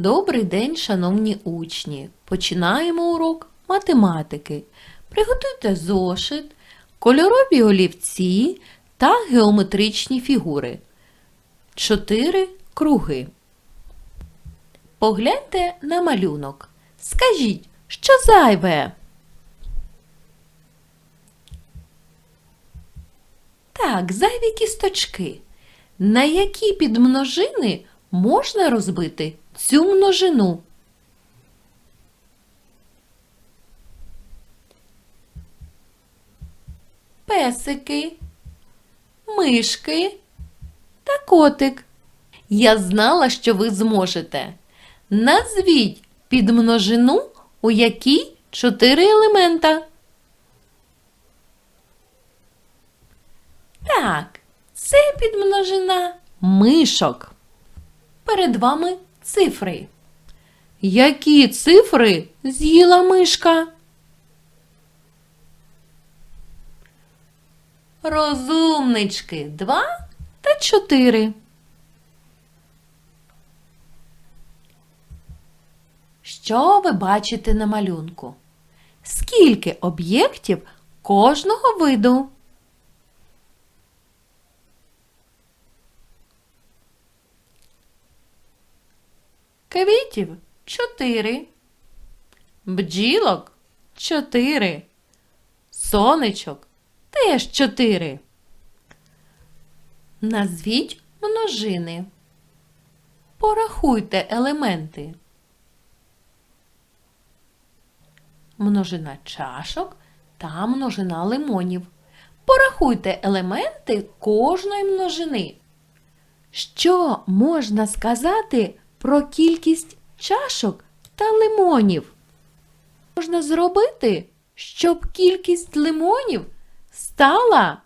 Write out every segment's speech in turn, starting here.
Добрий день, шановні учні! Починаємо урок математики. Приготуйте зошит, кольорові олівці та геометричні фігури. Чотири круги. Погляньте на малюнок. Скажіть, що зайве? Так, зайві кісточки. На які підмножини можна розбити цю множину? Песики, мишки та котик. Я знала, що ви зможете. Назвіть підмножину, у якій чотири елемента. Так, це підмножина мишок. Перед вами цифри. Які цифри з'їла мишка? Розумнички два та чотири. Що ви бачите на малюнку? Скільки об'єктів кожного виду? Квітів чотири. Бджілок чотири. Сонечок теж чотири. Назвіть множини. Порахуйте елементи. Множина чашок та множина лимонів. Порахуйте елементи кожної множини. Що можна сказати про кількість чашок та лимонів? Можна зробити, щоб кількість лимонів стала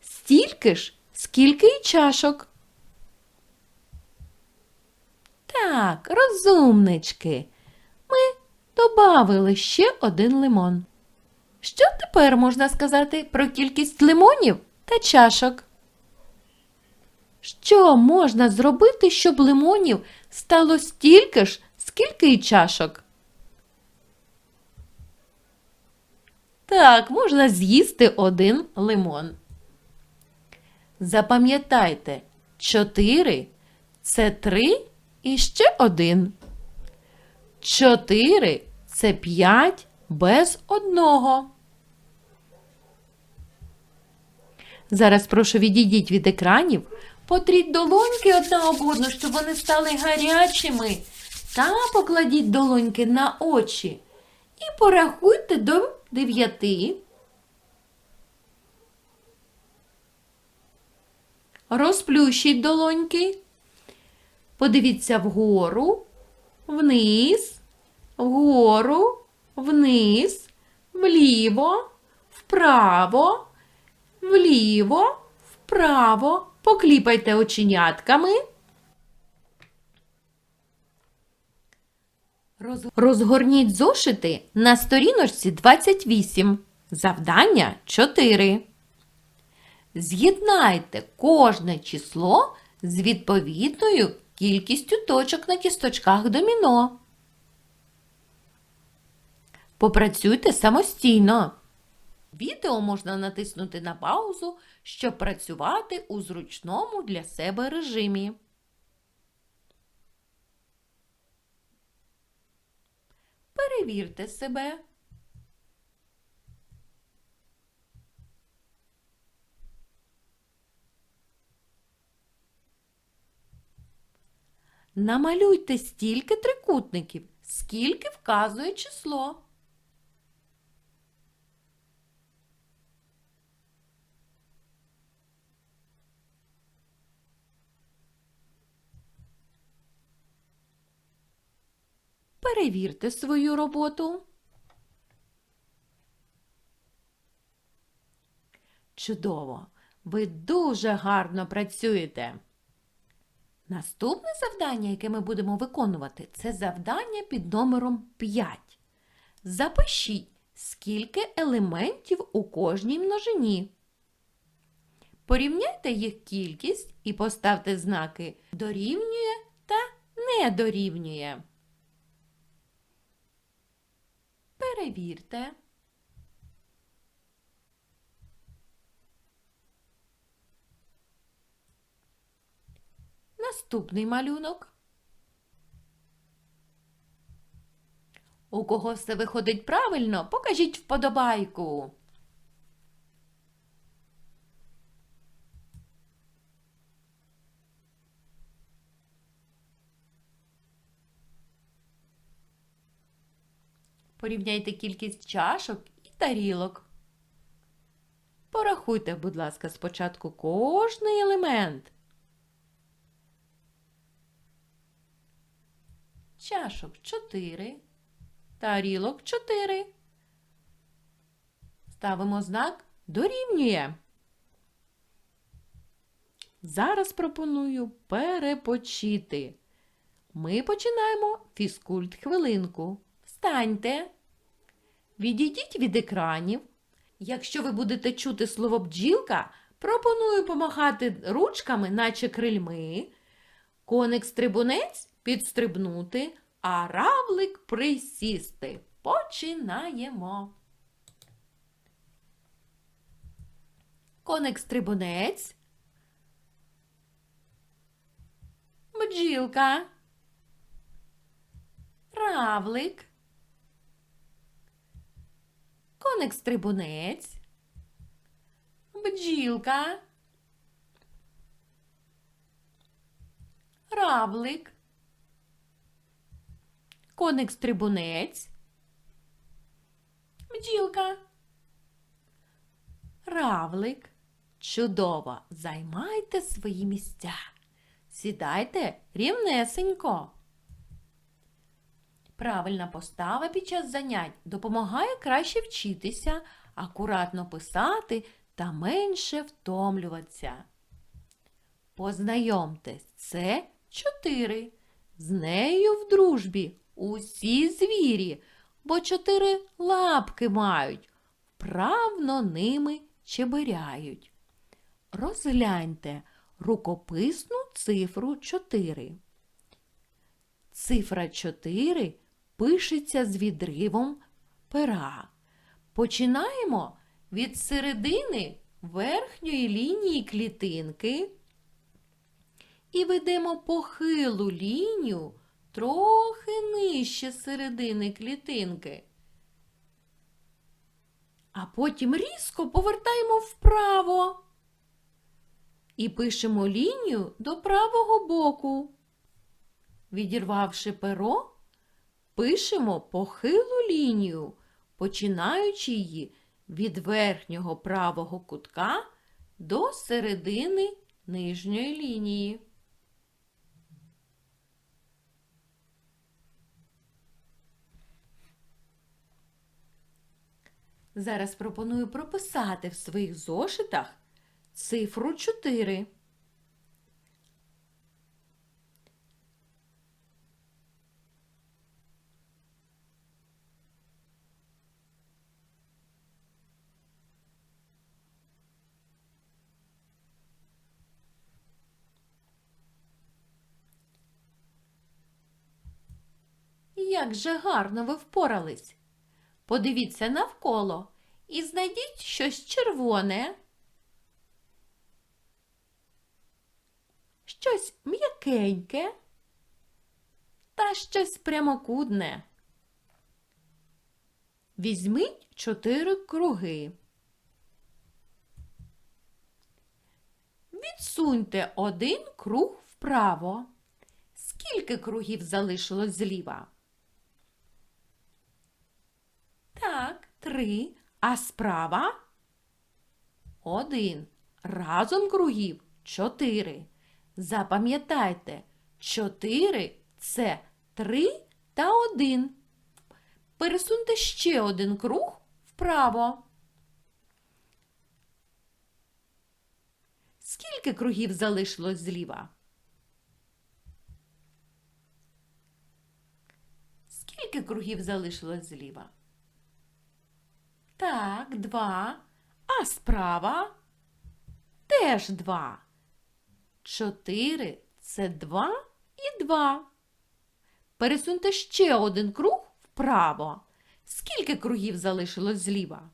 стільки ж, скільки й чашок. Так, розумнички. Ми добавили ще один лимон. Що тепер можна сказати про кількість лимонів та чашок? Що можна зробити, щоб лимонів стало стільки ж, скільки й чашок? Так, можна з'їсти один лимон. Запам'ятайте, 4 це 3 і ще один. 4 це 5 без одного. Зараз прошу відійдіть від екранів, потріть долоньки одна об одну, щоб вони стали гарячими. Та покладіть долоньки на очі і порахуйте до дев'яти. Розплющіть долоньки. Подивіться вгору, вниз, вгору, вниз, вліво, вправо, вліво, вправо. Покліпайте оченятками. Розгорніть зошити на сторіночці 28. Завдання 4. З'єднайте кожне число з відповідною кількістю точок на кісточках доміно. Попрацюйте самостійно. Відео можна натиснути на паузу, щоб працювати у зручному для себе режимі. Перевірте себе. Намалюйте стільки трикутників, скільки вказує число. Перевірте свою роботу. Чудово! Ви дуже гарно працюєте. Наступне завдання, яке ми будемо виконувати, це завдання під номером 5. Запишіть, скільки елементів у кожній множині. Порівняйте їх кількість і поставте знаки дорівнює та не дорівнює. Перевірте. Наступний малюнок. У кого все виходить правильно, покажіть вподобайку. Порівняйте кількість чашок і тарілок. Порахуйте, будь ласка, спочатку кожний елемент. Чашок 4, тарілок 4. Ставимо знак дорівнює. Зараз пропоную перепочити. Ми починаємо фізкульт хвилинку. Встаньте. Відійдіть від екранів. Якщо ви будете чути слово бджілка, пропоную помахати ручками, наче крильми. Коник-стрибунець підстрибнути, а равлик присісти. Починаємо. Коник-стрибунець. Бджілка. Равлик. Коник-стрибунець. Бджілка. Равлик. Коник-стрибунець. Бджілка. Равлик. Чудово! Займайте свої місця. Сідайте рівнесенько. Правильна постава під час занять допомагає краще вчитися, акуратно писати та менше втомлюватися. Познайомтесь, це чотири. З нею в дружбі усі звірі, бо чотири лапки мають, вправно ними чебиряють. Розгляньте рукописну цифру 4. Цифра 4 пишеться з відривом пера. Починаємо від середини верхньої лінії клітинки і ведемо похилу лінію трохи нижче середини клітинки. А потім різко повертаємо вправо і пишемо лінію до правого боку. Відірвавши перо, пишемо похилу лінію, починаючи її від верхнього правого кутка до середини нижньої лінії. Зараз пропоную прописати в своїх зошитах цифру 4. Як же гарно ви впорались. Подивіться навколо і знайдіть щось червоне. Щось м'якеньке та щось прямокудне. Візьміть чотири круги. Відсуньте один круг вправо. Скільки кругів залишилось зліва? Так, три. А справа? Один. Разом кругів чотири. Запам'ятайте, чотири це три та один. Пересуньте ще один круг вправо. Скільки кругів залишилось зліва? Скільки кругів залишилось зліва? Так, два. А справа теж два. Чотири це два і два. Пересуньте ще один круг вправо. Скільки кругів залишилось зліва?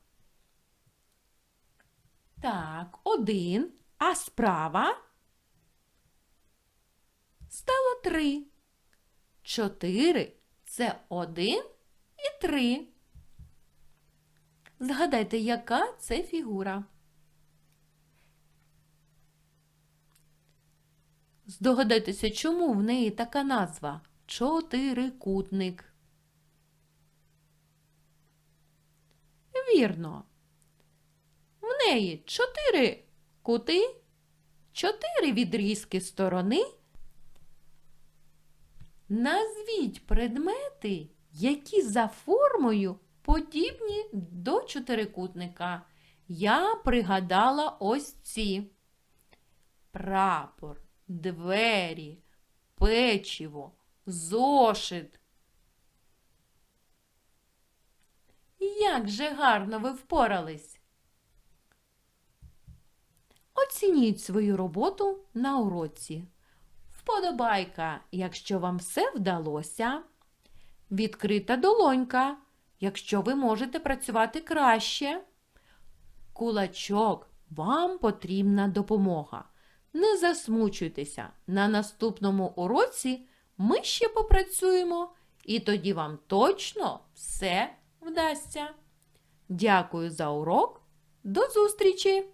Так, один. А справа стало три. Чотири це один і три. Згадайте, яка це фігура. Здогадайтеся, чому в неї така назва чотирикутник. Вірно. В неї чотири кути, чотири відрізки сторони. Назвіть предмети, які за формою подібні до чотирикутника. Я пригадала ось ці. Прапор, двері, печиво, зошит. Як же гарно ви впорались! Оцініть свою роботу на уроці. Вподобайка, якщо вам все вдалося. Відкрита долонька, якщо ви можете працювати краще. Кулачок, вам потрібна допомога. Не засмучуйтеся. На наступному уроці ми ще попрацюємо, і тоді вам точно все вдасться. Дякую за урок. До зустрічі!